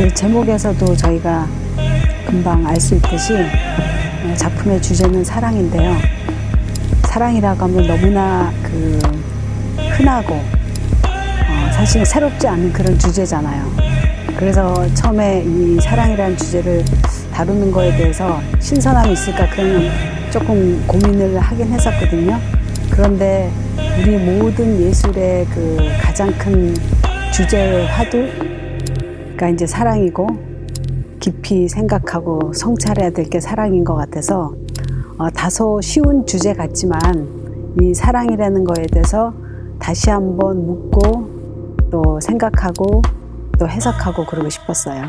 이제 제목에서도 저희가 금방 알 수 있듯이 어, 작품의 주제는 사랑인데요. 사랑이라고 하면 너무나 그 흔하고 어, 사실 새롭지 않은 그런 주제잖아요. 그래서 처음에 이 사랑이라는 주제를 다루는 거에 대해서 신선함이 있을까 그런 조금 고민을 하긴 했었거든요. 그런데 우리 모든 예술의 그 가장 큰 주제의 화두 가 이제 사랑이고 깊이 생각하고 성찰해야 될 게 사랑인 것 같아서 어, 다소 쉬운 주제 같지만 이 사랑이라는 거에 대해서 다시 한번 묻고 또 생각하고 또 해석하고 그러고 싶었어요.